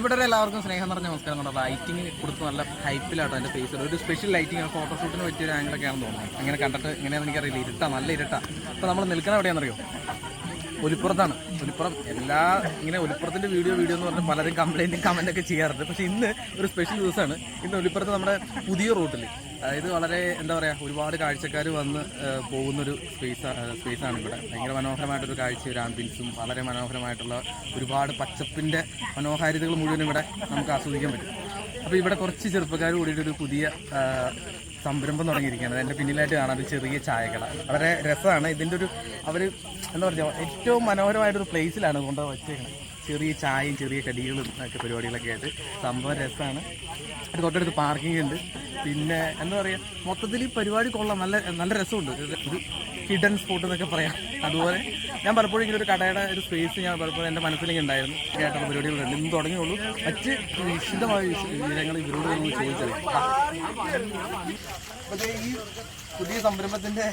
പ്രിയപ്പെട്ടവരെ എല്ലാവർക്കും സ്നേഹം നിറഞ്ഞ നമസ്കാരം കൊണ്ട് ലൈറ്റിംഗ് കൊടുത്ത് നല്ല ഹൈപ്പിലാട്ടോ എന്റെ ഫേസിൽ ഒരു സ്പെഷ്യൽ ലൈറ്റിംഗ് ഫോട്ടോഷൂട്ടിന് പറ്റിയ ഒരു ആംഗിളൊക്കെയാണെന്ന് തോന്നുന്നത് അങ്ങനെ കണ്ടിട്ട് എങ്ങനെയാണെന്ന് എനിക്കറിയില്ല. ഇരുട്ടാ നല്ല ഇരുട്ടാ. അപ്പോൾ നമ്മൾ നിൽക്കുന്ന എവിടെയാണെന്നറിയോ? ഒലിപ്പുറത്താണ്. ഒലിപ്പുറം എല്ലാ ഇങ്ങനെ ഒലിപ്പുറത്തിന്റെ വീഡിയോ വീഡിയോ എന്ന് പറഞ്ഞാൽ പലരും കംപ്ലൈന്റും കമന്റ് ഒക്കെ ചെയ്യാറുണ്ട്. പക്ഷെ ഇന്ന് ഒരു സ്പെഷ്യൽ ദിവസമാണ്. ഇന്ന് ഒലിപ്പുറത്ത് നമ്മുടെ പുതിയ റൂട്ടിൽ അതായത് വളരെ എന്താ പറയുക ഒരുപാട് കാഴ്ചക്കാർ വന്ന് പോകുന്ന പോകുന്നൊരു സ്പേസ് സ്പേസാണ് ഇവിടെ. ഭയങ്കര മനോഹരമായിട്ടൊരു കാഴ്ച ഒരു ആംബിയൻസും വളരെ മനോഹരമായിട്ടുള്ള ഒരുപാട് പച്ചപ്പിന്റെ മനോഹാരിതകൾ മുഴുവനും ഇവിടെ നമുക്ക് ആസ്വദിക്കാൻ പറ്റും. അപ്പോൾ ഇവിടെ കുറച്ച് ചെറുപ്പക്കാർ കൂടിയിട്ട് ഒരു പുതിയ സംരംഭം തുടങ്ങിയിരിക്കുകയാണ്. അതിന്റെ പിന്നിലായിട്ട് കാണാൻ ഒരു ചെറിയ ചായക്കട. വളരെ രസമാണ്. ഇതിന്റെ ഒരു അവർ എന്താ പറയുക ഏറ്റവും മനോഹരമായിട്ടൊരു പ്ലേസിലാണ് കൊണ്ട് വച്ചേക്കുന്നത് ചെറിയ ചായയും ചെറിയ കടികളും ഒക്കെ പരിപാടികളൊക്കെ ആയിട്ട്. സംഭവം രസമാണ്. തൊട്ടടുത്ത് പാർക്കിംഗ് ഉണ്ട്. പിന്നെ എന്താ പറയുക മൊത്തത്തിൽ ഈ പരിപാടി കൊള്ളാം. നല്ല നല്ല രസമുണ്ട്. ഒരു ഹിഡൻ സ്പോട്ട് എന്നൊക്കെ പറയാം. അതുപോലെ ഞാൻ പലപ്പോഴും ഇങ്ങനെ ഒരു കടയുടെ ഒരു സ്പേസ് ഞാൻ പലപ്പോഴും എന്റെ മനസ്സിലേക്ക് ഉണ്ടായിരുന്നു കേട്ടുള്ള പരിപാടികളുണ്ട് ഇന്ന് തുടങ്ങിയുള്ളൂ മറ്റ് വിശദമായ വിശ- വിവരങ്ങൾ ഇവരോട് നമ്മൾ ചോദിച്ചത് ഈ പുതിയ സംരംഭത്തിന്റെ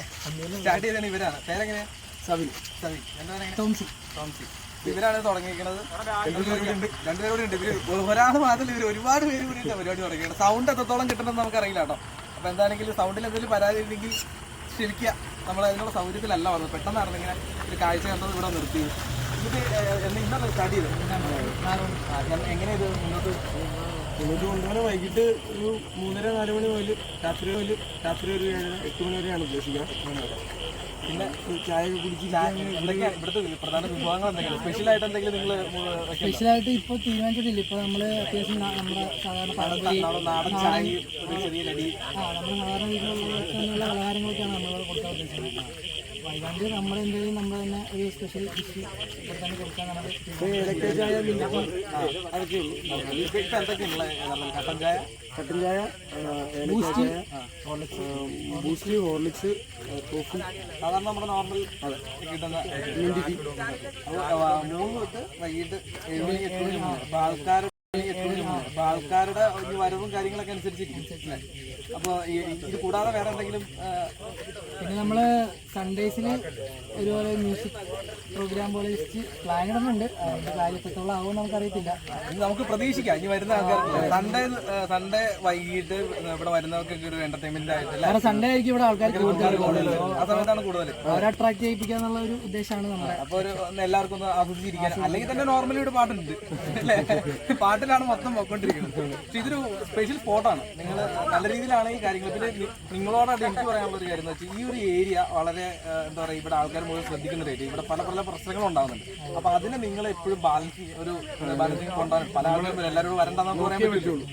സ്റ്റാർട്ട് ചെയ്തതാണ് ഇവരാണ്. പേരെങ്ങനെ? സവിൻ. സവിൻ. എന്താണ് ടോംസി ടോംസി ഇവരാണ് തുടങ്ങിയിരിക്കുന്നത്. രണ്ടുപേരോട് ഉണ്ട് ഇവർ ഒരാൾ മാത്രമല്ല ഇവർ ഒരുപാട് പേര് കൂടി പരിപാടി തുടങ്ങിയത് സൗണ്ട് എത്രത്തോളം കിട്ടണമെന്ന് നമുക്കറിയില്ല കേട്ടോ. അപ്പൊ എന്താണെങ്കിലും സൗണ്ടിൽ എന്തെങ്കിലും പരാതി ഉണ്ടെങ്കിൽ ക്ഷമിക്കുക നമ്മൾ അതിനുള്ള സൗകര്യത്തിലല്ല വന്നത്. പെട്ടെന്നാണ് ഇങ്ങനെ ഒരു കാഴ്ച കണ്ടത് ഇവിടെ നിർത്തി. എന്നിട്ട് എന്നെ ഇന്നലെ സ്റ്റാർട്ട് ചെയ്തത് എങ്ങനെ ഇത് മുന്നോട്ട് മുന്നോട്ട് കൊണ്ടുപോലെ വൈകിട്ട് ഒരു മൂന്നര നാല് മണി മുതൽ രാത്രി മുതൽ രാത്രി ഒരു എട്ട് മണി വരെയാണ് ഉദ്ദേശിക്കുക. പിന്നെ ചായ ഒക്കെ കുടിച്ച് ചായ- ഇവിടുത്തെ പ്രധാന വിഭവങ്ങൾ എന്തെങ്കിലും സ്പെഷ്യലായിട്ട് എന്തെങ്കിലും നിങ്ങൾ സ്പെഷ്യലായിട്ട് ഇപ്പോൾ തീരുമാനിച്ചിട്ടില്ല. ഇപ്പോൾ നമ്മൾ അത്യാവശ്യം നമ്മുടെ സാധാരണ പാരമ്പര്യ നാടൻ ചായ ചെറിയ ലടി ആ നമ്മൾ സാധാരണ വീട്ടിലുള്ള പലഹാരങ്ങളൊക്കെയാണ് നമ്മളിവിടെ കൊടുക്കാൻ ഉദ്ദേശിക്കുന്നത്. വൈകാണ്ട് നമ്മൾ എന്തെങ്കിലും നമ്മൾ തന്നെ ഒരു സ്പെഷ്യൽ ഡിഷ് കൊടുക്കാൻ ഇപ്പൊ എന്തൊക്കെയുള്ള കട്ടൻ ചായ കട്ടൻ ചായ ഹോർലിക്സ് ബൂസ്റ്റ് ഹോർലിക്സ്. കോഫി. സാധാരണ നമ്മുടെ നോർമൽ കിട്ടുന്ന ടീ അപ്പൊ, മൂന്ന് തൊട്ട് വൈകിട്ട് ഏഴ് മണി എട്ട് മണി ആൾക്കാർ അപ്പൊ ആൾക്കാരുടെ ഈ വരവും കാര്യങ്ങളൊക്കെ അനുസരിച്ചിരിക്കും. അപ്പൊ ഇത് കൂടാതെ വേറെ എന്തെങ്കിലും പിന്നെ നമ്മൾ സൺഡേസിൽ ഒരുപോലെ മ്യൂസിക് പ്രോഗ്രാം പോലെ വെച്ച് പ്ലാൻ ഇടുന്നുണ്ട്. അതിന്റെ കാര്യത്തോളം ആവും നമുക്കറിയത്തില്ല. നമുക്ക് പ്രതീക്ഷിക്കാം. ഇനി വരുന്ന ആൾക്കാർക്ക് സൺഡേ സൺഡേ വൈകിട്ട് ഇവിടെ വരുന്നവർക്കൊക്കെ ഒരു എന്റർടൈൻമെന്റ് ആയിട്ട്? സൺഡേ ആയിരിക്കും ഇവിടെ ആൾക്കാർ കൂടുതൽ ആ സമയത്താണ് കൂടുതൽ. അവരെ അട്രാക്ട് ചെയ്യിപ്പിക്കുക എന്നുള്ള ഒരു ഉദ്ദേശമാണ് നമ്മുടെ. അപ്പൊ ഒരു എല്ലാവർക്കും ഒന്ന് ആസ്വദിച്ചിരിക്കാൻ. അല്ലെങ്കിൽ തന്നെ നോർമലി ഒരു പാട്ടുണ്ട്. അല്ലേ? പാട്ടിലാണ് മൊത്തം ഇതൊരു സ്പെഷ്യൽ സ്പോട്ടാണ് നിങ്ങൾ നല്ല രീതിയിലാണ് ഈ കാര്യങ്ങൾ പിന്നെ നിങ്ങളോടാണ് എനിക്ക് പറയാനുള്ള ഒരു കാര്യം ഈ ഒരു ഏരിയ വളരെ എന്താ പറയുക ഇവിടെ ആൾക്കാർ മുഴുവൻ ശ്രദ്ധിക്കുന്ന ഒരു ഏരിയ ഇവിടെ പല പല പ്രശ്നങ്ങളും ഉണ്ടാകുന്നുണ്ട്. അപ്പൊ അതിനെ നിങ്ങൾ എപ്പോഴും ബാലൻസ് ഒരു ബാലൻസിങ് കൊണ്ടുവരാൻ പല ആൾക്കാരും എല്ലാവരോടും വരണ്ടെന്ന് പറയാൻ പറ്റുള്ളൂ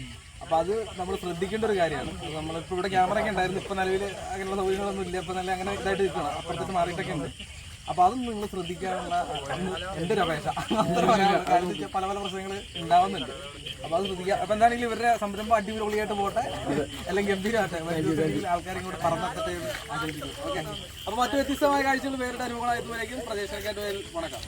അപ്പൊ അത് നമ്മൾ ശ്രദ്ധിക്കേണ്ട ഒരു കാര്യമാണ്. നമ്മളിപ്പോ ഇവിടെ ക്യാമറ ഒക്കെ ഉണ്ടായിരുന്നു. ഇപ്പൊ നിലവിൽ അങ്ങനെയുള്ള സൗകര്യങ്ങളൊന്നും ഇല്ല. ഇപ്പൊ നല്ല അങ്ങനെ ഇതായിട്ട് നിൽക്കണം അപ്പുറത്തേക്ക് മാറിയിട്ടൊക്കെ ഉണ്ട്. അപ്പൊ അതും നിങ്ങൾ ശ്രദ്ധിക്കാനുള്ള എന്റെ ഒരു അപേക്ഷ. പല പല പ്രശ്നങ്ങൾ ഉണ്ടാവുന്നുണ്ട്. അപ്പൊ അത് ശ്രദ്ധിക്കുക അപ്പൊ എന്താണെങ്കിലും ഇവരുടെ സംരംഭം അടിപൊളിയായിട്ട് പോട്ടെ. അല്ലെങ്കിൽ ഗംഭീരമാട്ടെ. ആൾക്കാരെ കൂടെ എന്ന് ആഗ്രഹിക്കുന്നു. ഓക്കെ. അപ്പൊ മറ്റു വ്യത്യസ്തമായ കാഴ്ചകൾ വേറിട്ട അനുഭവങ്ങളായതുവരേക്കും പ്രദേശക്കാരുടെ വണക്കം.